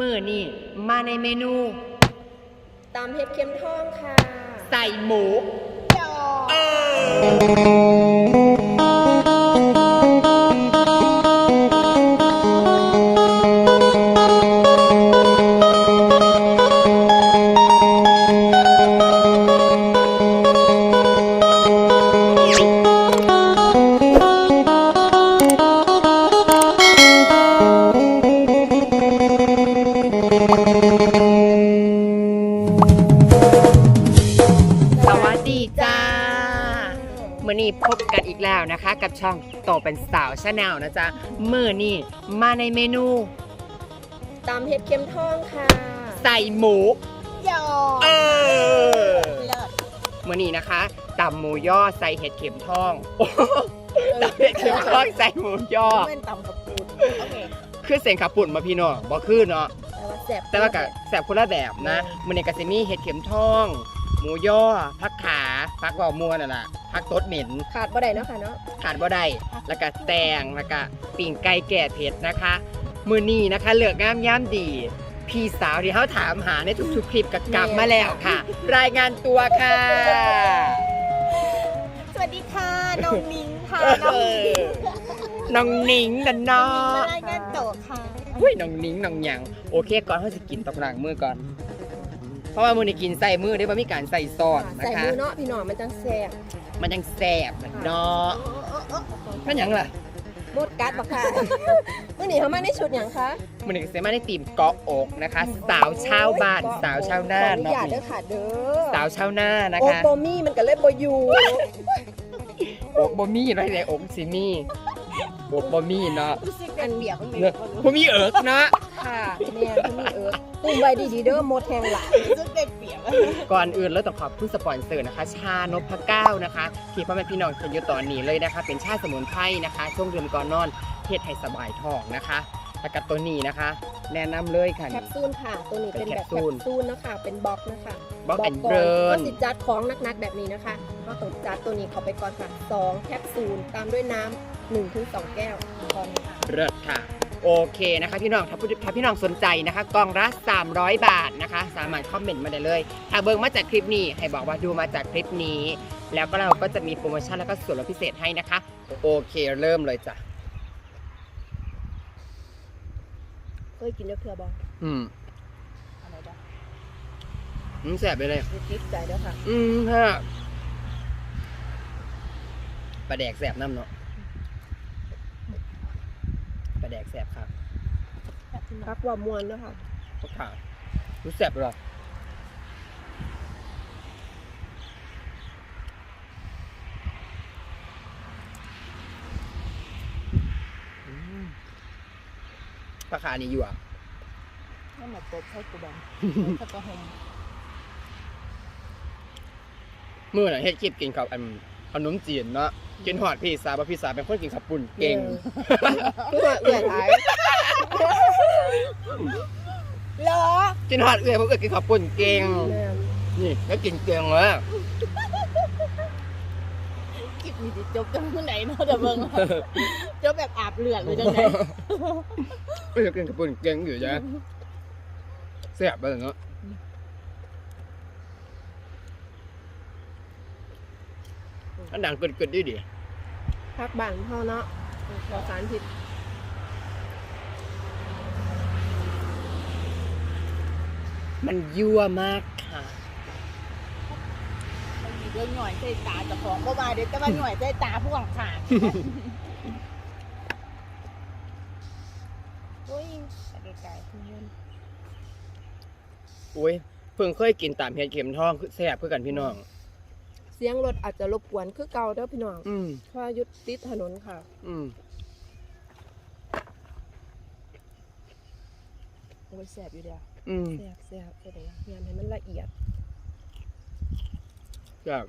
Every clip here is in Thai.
มือนี่มาในเมนูตามเห็ดเข็มทองค่ะ ใส่หมูยอเออ นี้พบกันอีกแล้วนะคะ กับช่องโตเป็นสาวชาแนลนะจ๊ะมื่อนี้มาในเมนู ตามเห็ดเข็มทองค่ะใส่หมูยอเออเลิศมื่อนี้นะคะตำหมูย่อใส่เห็ดเข็มทองโอ้โหตำเห็ดเข็มทองใส่หมูย่อเป็นตำกับปูนโอเคคือเสียงขับปุ่นมาพี่น้องบ่คือเนาะแต่ว่าแสบแต่ว่ากับแสบคนละแบบนะมื่อนี้ก็สิมีเห็ดเข็มทอง หมูย่อผักขาผักเบามัวน่ะล่ะผักตดเหม็น ขาดบ่ได้เนาะค่ะเนาะขาดบ่ได้ แล้วก็แตง แล้วก็ปิ่งไก่แก่เผ็ดนะคะ มือนี้นะคะ เลือกงามย่ามดี พี่สาวที่เขาถามหาในทุกๆคลิปกับกลับมาแล้วค่ะ รายงานตัวค่ะ สวัสดีค่ะน้องนิ้งค่ะเออน้องหนิงนะเนาะรายงานโตะค่ะ อุ้ยน้องหนิงน้องหยัง โอเคก่อนเขาจะกินตกหลังมือก่อน เพราะว่ามือนี้กินใส่มือได้ป่ะมีการใส่ซอสนะใส่คะมือเนาะพี่น้องมันจังแสบมันยังแสบนะเนาะท่านหยังล่ะหมดกัดบ่ค่ะมื่อนี้เขามาในชุดหยังคะมือนี้เสมาได้ตีมเกาะอกนะคะ สาวชาวบ้านสาวชาวนาขออนุเนาะญาตเด้อค่ะเด้อสาวชาวนานะโอคะโบมี่มันก็เลยบ่อยู่อกบ่มีไรเลยอกสิมีอกบ่มีเนาะรู้สึกอันเบียกมันเนอะบ่มีเอิกเนาะค่ะแม่พี่มีเอิร์ก ตุ้มใบดีๆเด้อหมดแทงหลายรู้สึกเป็นเปียกก่อนอื่นเราต้องขอบคุณสปอนเซอร์นะคะ ชานพเก้านะคะที่พ่อแม่พี่น้องเห็นอยู่ตอนนี้เลยนะคะ เป็นชาสมุนไพรนะคะช่วงดื่มก่อนนอนเฮ็ดให้สบายท้องนะคะแล้วกับตัวนี้นะคะ แนะนำเลยค่ะ แคปซูลค่ะ ตัวนี้เป็นแบบเป็นแคปซูแคลปซูลนะคะ เป็นบล็อกนะคะบล็อกแอนด์ก่เบิก็ร์นสิจัดของหนักๆแบบนี้นะคะก็ต้องจัดตัวนี้เข้าไปก่อนค่ะสองแคปซูลตามด้วยน้ำหนึ่งถึงสองแก้วตอนนี้ค่ะ เลิศค่ะ โอเคนะคะพี่น้องถ้าผู้ถ้าพี่น้องสนใจนะคะกล่องละ300 บาทนะคะ สามารถคอมเมนต์มาได้เลยถ้าเบิ่งมาจากคลิปนี้ให้บอกว่าดูมาจากคลิปนี้ แล้วก็เราก็จะมีโปรโมชั่นแล้วก็ส่วนลดพิเศษให้นะคะ โอเคเริ่มเลยจ้ะเคยกินเด้อเพื่อบอลอืมอะไรบ้างอืมแสบไปเลยมีติดใจเด้อค่ะ อืมฮะปลาแดกแสบน้ำเนาะปลา แดกแสบครับพักว่ามวนเด้อค่ะพวกข่าวรู้แสบเหรออืมปลาขานี่อยู่อะให้มาตบให้กูบอลถ้าก็หงเมื่อน่ะเฮ็ดคลิปกินกับอันขนมจีนเนาะ กินหอดพี่สาวบ่พี่สาวเป็นคนกินขับปุ่นเก่งเพื่อเอื่อยหลายเหรอกินหอดเอื้อยเพราะเอื้อยกินขับปุ่นเก่งแม่นี่แล้วกินเก่งเลยคลิปนี้สิจบจังเมื่อไหนเนาะเดี๋ยวเบิ่งจบแบบอาบเลือดเลยจังไหนเอื้อยกินขับปุ่นเก่งอยู่จ้ะแซ่บไปเลยเนาะ อันดังกึดๆดิดิพักบ้านเฮาเนาะขอสารผิดมันยั่วมากค่ะ มันมีเรื่องหน่อยใส่ตาเจ้าของบ่มาเดี๋ยวจะมาหน่อยใส่ตาผู้ข้างขาโอ้ยไปไกลๆทุกคนอุ้ยเพิ่งเคยกินตามเห็ดเข็มทองคือแซ่บคือกันพี่น้องเสียงรถอาจจะรบกวนคือเก่าเด้อพี่น้องอืมเพราะว่ายุดติดถนนค่ะ อืมโอ้ยแสบอยู่เดียวอืมแสบแสบจะได้งานให้มันละเอียดแบบ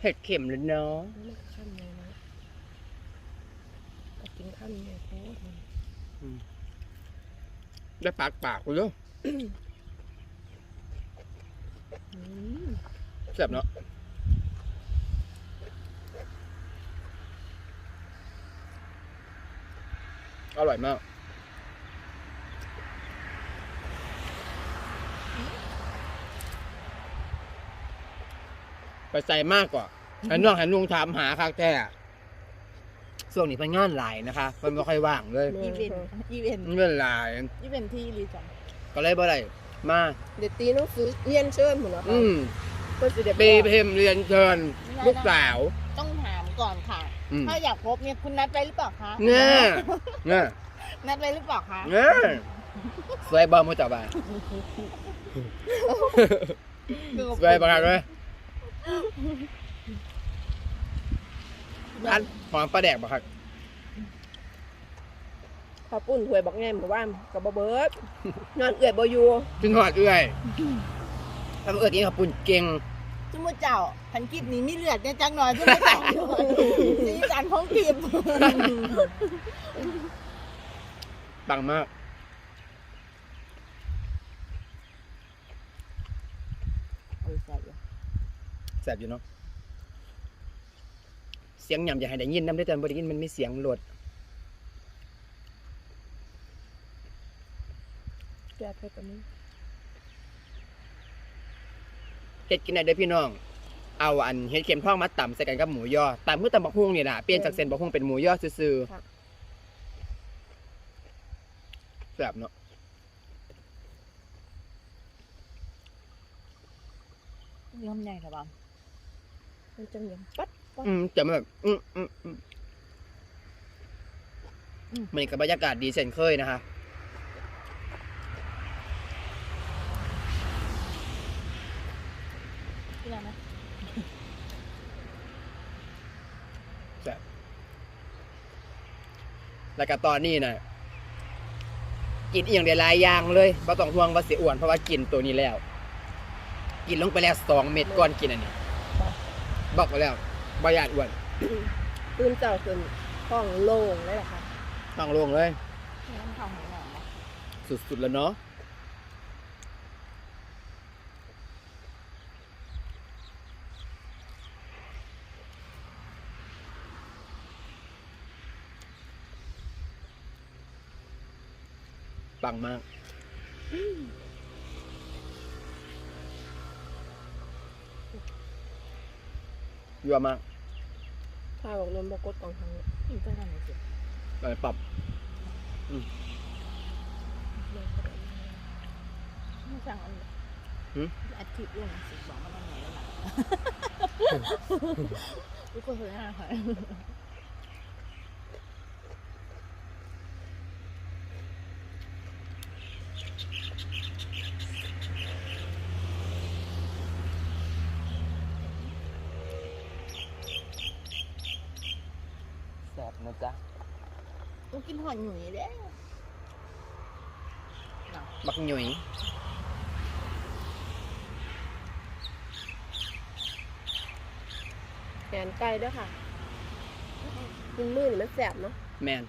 เห็ดเข็มเลยเนาะมันก็ขั้นเลยนะก็กินขั้นเลยโคตรได้ปากปากกูด้วยอืม แซ่บเนาะอร่อยมากไปใส่มากกว่าหันน้องหันลุงถามหาคักแท้ช่วงนี้ไปงานหลายนะคะมันไม่ค่อยว่างเลยอีเวนต์อีเวนต์เงินหลายอีเวนต์ที่รีสอร์ทก็เลยบ่ได้ มาเดี๋ยวตีหน้องซื้อเรียนเชิญหมดแล้วค่ะอืมเพื่อสิเด็ปีเพมเรียนเชิญลูกสาว ต้องถามก่อนค่ะ อืม ถ้าอยากพบเนี่ยคุณนัดไว้หรือเปล่าคะเนี่ยเนี่ยนัดไว้หรือเปล่าคะเนี่ยสวยบอมมุจับบ้านสวยประกาศเลยอันหอมปลาแดกบ่ครับ ข้าวปุ้นถ้วยบักแง่หมู่บ้านกับบ่เบิดนอนเอื่อยบ่อยู่ขึ้นหอดเอื้อยทำเอื้อยกินขับปุ่นเก่งจุ่มเจ้าพันกิบนี้มีเลือดเนี่ยจังหน่อยจุ่มเจ้าสีสันของกิบปังมากเออใส่อยู่แสบอยู่เนาะเสียงหย่ำอย่าให้ได้ยินน้ำได้แต่บ่ได้ยินมันมีเสียงโหลด แซ่บไปกว่านี้เฮ็ดกินได้เด้อพี่น้อง เอาอันเฮ็ดเข็มทองมาต่ำใส่กันกับหมูยอต่ำเมื่อตำบักฮุ่งนี่ล่ะเปลี่ยนจากเส้นบักฮุ่งเป็นหมูยอซื่อๆแซ่บเนาะยอมใหญ่ครับบ้ามันจะเหนียวปัดปัดอืมจะแบบอืมอืมอืมมันกับบรรยากาศดีเช่นเคยนะคะ ที่นั่นนะ แล้วก็ตอนนี้นะกินอีกอย่างเดียวหลายอย่างเลยบ่ต้องห่วงว่าสิอ้วนเพราะว่ากินตัวนี้แล้ว กินลงไปแล้วสองเม็ดก่อนกินอันนี้ บอกไปแล้วบ่อยากอ้วนตื่นเจ้าขึ้นห้องโล่งเลยล่ะค่ะต้องลงเลย น้ำทำของหนอนนะสุดๆแล้วเนาะ ปังมาก ยั่วมากถ้าบอกนมบกดกองทางกินก็ทำเลยสิไปปรับไม่สั่งอันนี้หืมอาทิตย์อ้วนสิบอกมาตั้งไหนแล้วล่ะทุกคนเคยห้าค่ะ ซ่บนะจ๊ะกูกินหอนหนุ่ยแล้วบักหนุ่ยแกนไก่ด้วยค่ะ กินมือนี่มันแสบเนาะแมน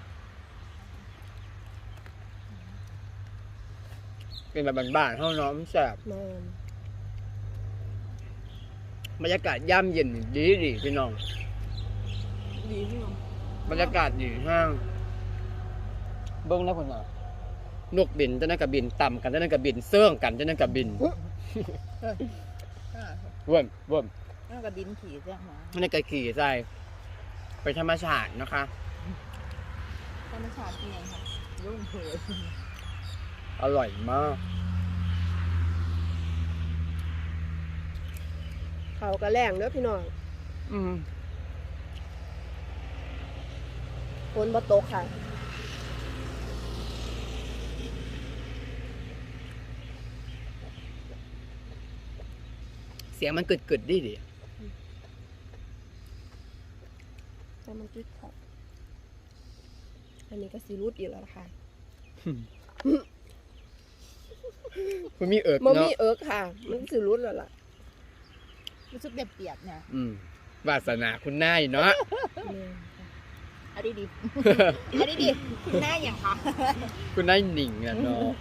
เป็นแบบบ้านๆเท่าเน้องแซ่บแม่นบรรยากาศย่ำเย็นดีดีๆพี่น้อง ดีพี่น้อง บรรยากาศดีห้าง เบิ้งนะคนน่ะนกบินจะนั่นกับบินต่ำกันจะนั่นกับบินเสื่องกันจะนั่นกับบินอ่าเว่มเว่มน่ากับบินขี่ใช่ไหมนั่นกับขี่ใส่เป็นธรรมชาตินะคะธรรมชาติที่ยังค่ะยุ่งเผยอร่อยมากเขากระแรงเด้อพี่น้อง อืม ฝนบ่ตกค่ะเสียงมันกึดกึดๆดีดีแต่มันจุดค่ะอันนี้ก็สีรูดอีกแล้วล่ะค่ะมันมีเอิกมันเนาะมีเอิร์กค่ะ มันสีรูดแล้วล่ะ รู้สึกเปียกๆเนี่ยอืมวาสนาคุณนายเนาะ แม่นค่ะอันนี้ดีอันนี้ดีคุณหน้าอย่างคะคุณนายหนิงอะเนาะ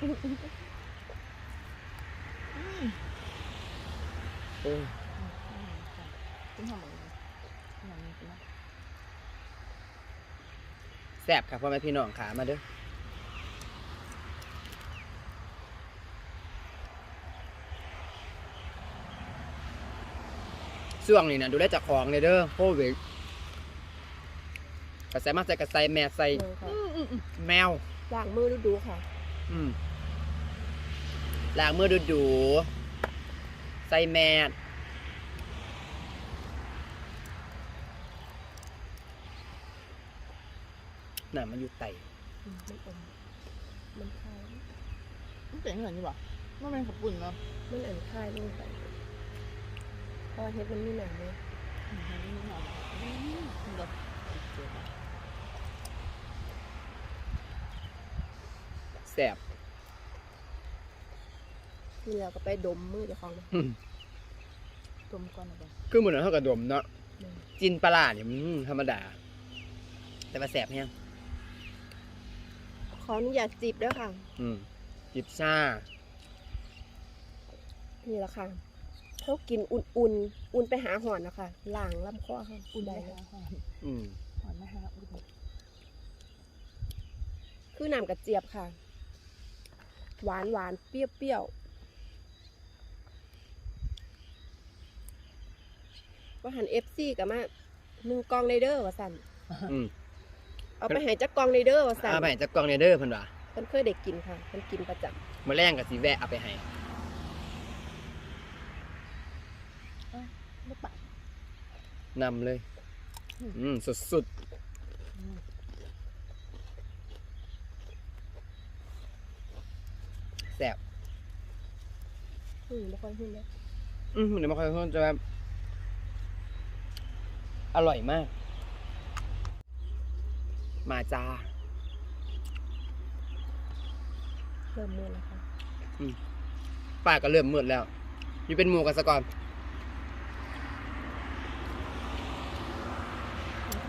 โอ้ยคุณทำอะไรคุณทำอะไรแสซ่บครับพ่อแม่พี่น้องขามาเด้อช่วงนี้นะดูแลเจากของเลยเด้อโควิด กระใสมาใส่กระใสแม่ใส่เมืองค่ะอืมอืมอืมแมว ล้างมือดูๆค่ะ อืมล้างมือดูดูๆใส่แมสน่ะมันอยู่ไตอืมมันอมมันคาย มันเป็นเหมือนนี่บ่มันเป็นขับปุ่นเนาะมันอันคายลงไปเพราะว่าเฮ็ดมันมีหนังเลย อืมมันไม่หอมอืมมันแบบ แสบที่แล้วก็ไปดมมือเจ้าของเลยอืมต้มก่อนนะบ่คือเหมือนเท่ากับดมเนาะแม่นจินปลาร้าเนี่ยมันธรรมดา แต่ว่าแสบเนี่ยงขออนุญาตจิบด้วยค่ะ อืมจิบชานี่แหละค่ะเขากินอุ่นๆอุ่นไปหาหอนนะคะล้างลำคอค่ะอุ่นได้ได้ค่ะหอมอืม หอมนะฮะอุ่นคือน้ำกระเจี๊ยบค่ะ หวานหวานเปรี้ยวเปรี้ยวว่าหันเอฟซีกับมาหนึ่งกล่องในเด้อว่าสันอืมเอาไปให้จักกล่องในเด้อว่าสันเอาไปให้จากกล่องเนเดอร์เพิ่นว่าเพิ่นเคยได้กินค่ะเพิ่นกินประจเมื่อแรงกับสีแวะเอาไปให้ไม่ปะนำเลย อืมอืมสุด อืม ๆ แสบำอืมไม่ค่อยหุ้นเลยอืมเดี๋ยวมาค่อยพูดจะแบบอร่อยมาก มาจ้า เริ่มมือแล้วค่ะป้าก็เริ่มมืดแล้วอยู่เป็นหมู่กันซะก่อน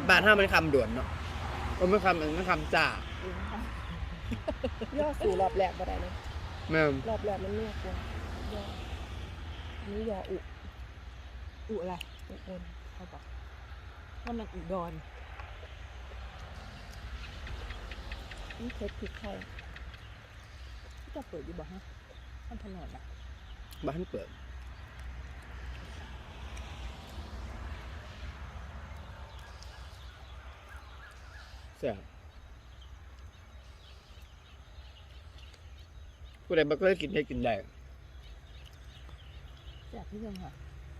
บ้านห้ามันคำด่วนเนาะมันไม่คำมันไม่คำจ่าอืมค่ะย่อสู่รอบแรกบ่ได้นะ แม่มรอบแรกมันเนื้อกว่าย่ออันนี้ย่ออุ อุอะไรอุบลเขาบอกว่ามันอุดรนี่เคยพริกไทยที่จะเปิดอยู่บ่ฮะมันถนนอะบ้านเปิด แซ่บ ผู้ใดบ่เคยกินได้กินได้แจกที่ยังค่ะ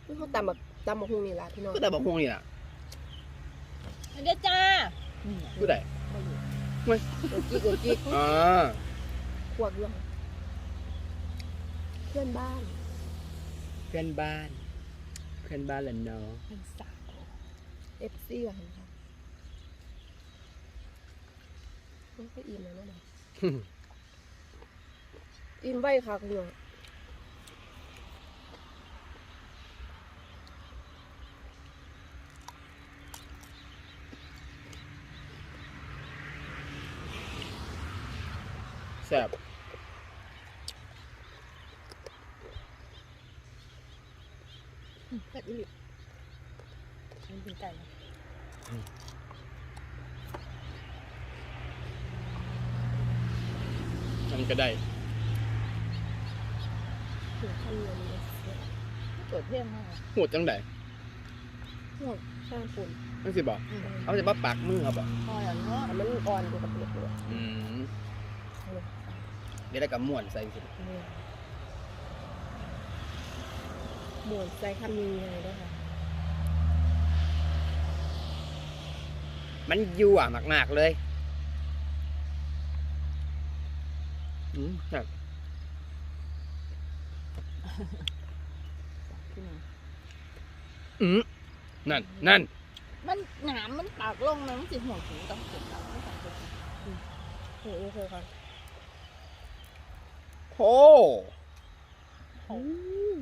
คือเขาตำแบบตำบักฮุงนี่ล่ะพี่น้องก็แต่บอกพวกนี่ล่ะเดี๋ยวจ้านี่ไงผู้ใดไม่อยู่โอจิกโอจิกอ๋อขวดเรื่องเพื่อนบ้าน เพื่อนบ้าน เพื่อนบ้านแหละเนาะเป็นสาวเอฟซีว่ะเห็นค่ะมันก็อิ่มแล้วนะ อิ่มไว้ค่ะคุณหมอแซ่บอืมแบบนี้มันเป็นไก่นะมันก็ได้ ถึงขั้นเงินเลยเสีย เปิดเที่ยงมากหูดจังไดหมดข้างปุ่นนั่นสิบอกอืมเอาจะมาปักมือเขาบอกพอแล้วเนาะแต่มันอ่อนอยู่กับเปลือกเลยอืมเนี่ยเดี๋ยวได้กับม่วนใส่สิเนี่ยหมวนใจคำนี้ไงด้วยค่ะมันยั่วมากๆเลยอืมครับ ที่นี่อืมนั่นนั่นมันหนามมันปากลงมันสิหัวถึงต้องเก็บเราไม่ต้องเก็บโอ้โหเคยค่ะโอ้อืม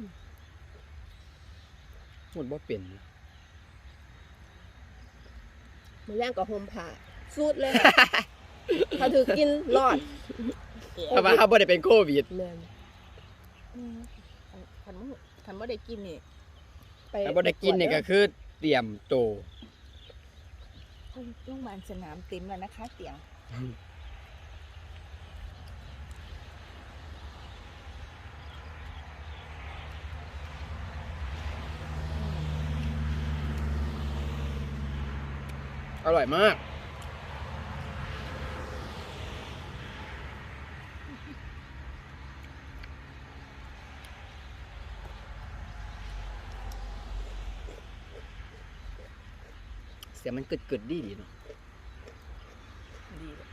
หมดว่าเป็นมันแรงกับโฮมผ่าสูดเลยค่ะถ้าถือกินรอดเพราะว่าเขาบ่ได้เป็นโควิดแมนอืมขัน บ่ขันบ่ได้กินนี่ไปถ้าบ่ได้กินเนี่ยก็คือเตรียมโตวถ้าโรงพยาบาลสนามเต็มแล้วนะคะ เตียงอร่อยมาก เสียงมันกึดกึดๆดีดีเนาะดีเลย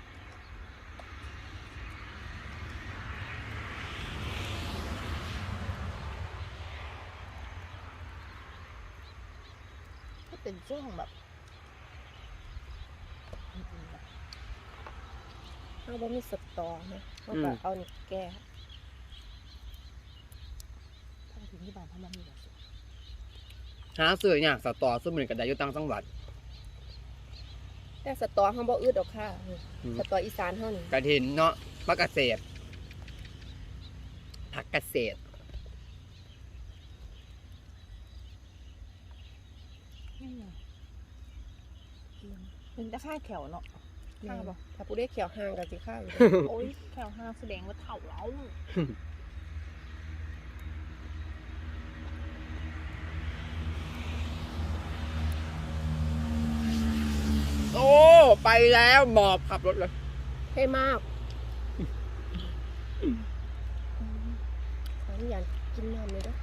ถ้าเป็นช่วงแบบอืมๆแบบเอาบ่มีสตอนะเอาก็เอานี่แก้ถ้าไปถึงที่บ้านถ้ามันมีแบบสุดหาซื้ออย่างสตอซื้อเหมือนกับไดอยุตังจังหวัด แต่สตอเฮาบ่อึดดอกค่ะ อืม สตออีสานเฮานี่กระถินเนาะผักเกษตรผักเกษตรนี่ไงกินเป็นแต่ค่าแขวเนาะข้าค่าบ่บ่ถ้าผู้ได้เขียวห่างก็สิข้าวอยู่โอ้ยแขวห้าแสดงว่าเถ่าเรา โอ้ ไปแล้วหมอบขับรถเลยเท่มากขออนุญาตกินน้ำเลยเด้อ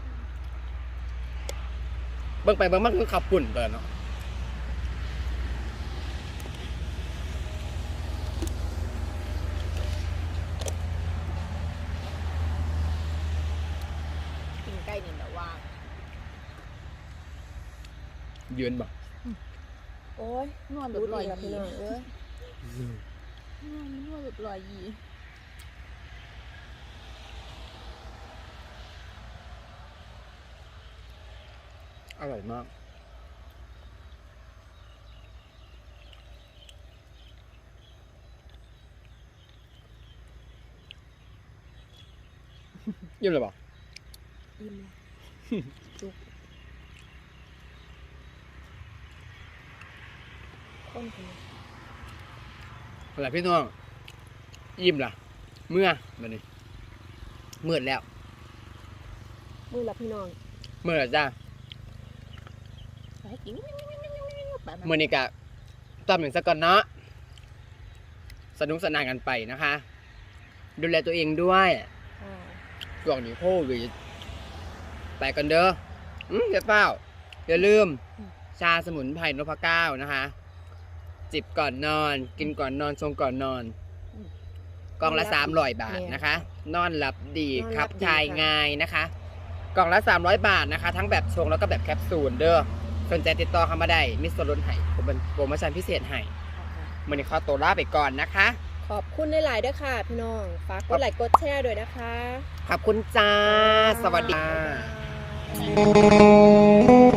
เบิ่งไปเบิ่งมาคือขับปุ่นเปิดเนาะกินใกล้นี่แบบว่ายืนบ่โอ้ยนวดแบรู้บลดีอยแล้วพี่ยีน้องเอ้ยนวดนวดแบบลอยยีอร่อยมากยิ้มเลยบ่อิ่มจุกคนคนนี้ อะไรพี่น้อง ยิ้มล่ะ เมื่อบัดนี้มืดแล้ว มือละพี่น้องมืดแล้วจ้าไปกินแบบนั้นมื่อนี้กะตามหนึ่งสักก่อนเนาะสนุกสนานกันไปนะคะ ดูแลตัวเองด้วยอ่าช่วงนี้โควิดไปกันเด้ออืมอย่าเปล่าอย่าลืมชาสมุนไพรนพเก้านะคะ จิบก่อนนอน กินก่อนนอนชงก่อนนอน กล่องละสามร้อยบาทนะคะ นอนหลับดีครับทายง่ายนะคะ กล่องละสามร้อยบาทนะคะ ทั้งแบบชงแล้วก็แบบแคปซูลเด้อสนใจติดต่อเข้ามาได้มิสโซลุนให้ผมเป็นโปรโมชั่นพิเศษให้มื่อนี้ขอตัวลาไปก่อนนะคะ ขอบคุณหลายๆด้วยค่ะพี่น้อง ฝากกดไลค์กดแชร์ด้วยนะคะขอบคุณจ้า สวัสดีค่ะส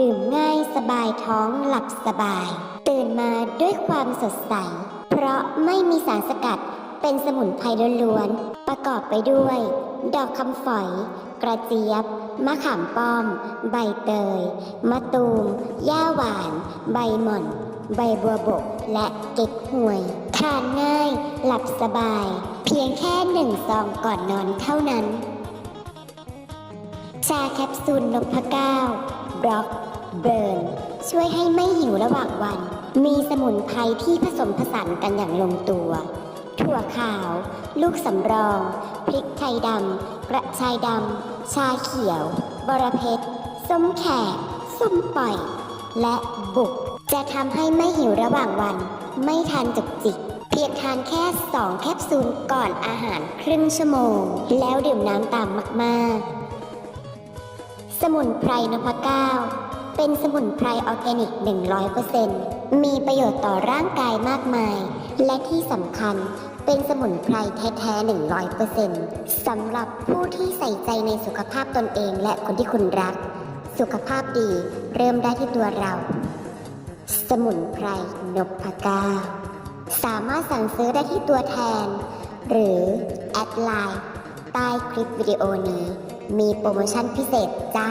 ดื่มง่ายสบายท้องหลับสบาย ตื่นมาด้วยความสดใส เพราะไม่มีสารสกัดเป็นสมุนไพรล้วนๆ ประกอบไปด้วย ดอกคำฝอย กระเจี๊ยบ มะขามป้อม ใบเตย มะตูมย่าหวาน ใบหม่อน ใบบัวบก และเก๊กฮวย ทานง่าย หลับสบาย เพียงแค่หนึ่งซองก่อนนอนเท่านั้น ชาแคปซูลนพเก้าบล็อก เบิร์น ช่วยให้ไม่หิวระหว่างวัน มีสมุนไพรที่ผสมผสานกันอย่างลงตัว ถั่วขาว ลูกสำรอง พริกไทยดำ กระชายดำ ชาเขียว บรเพชรส้มแขกส้มปล่อย และบุก จะทำให้ไม่หิวระหว่างวัน ไม่ทานจุกจิกเพียงทานแค่ 2 แคปซูลก่อนอาหารครึ่งชั่วโมง แล้วดื่มน้ำตามมาก ๆ สมุนไพรนพเก้า เป็นสมุนไพรออร์แกนิก 100%มีประโยชน์ต่อร่างกายมากมาย และที่สำคัญเป็นสมุนไพรแท้ๆ 100%สำหรับผู้ที่ใส่ใจในสุขภาพตนเองและคนที่คุณรัก สุขภาพดีเริ่มได้ที่ตัวเรา สมุนไพรนพกาสามารถสั่งซื้อได้ที่ตัวแทน หรือ แอดไลน์ใต้คลิปวิดีโอนี้ มีโปรโมชั่นพิเศษจ้า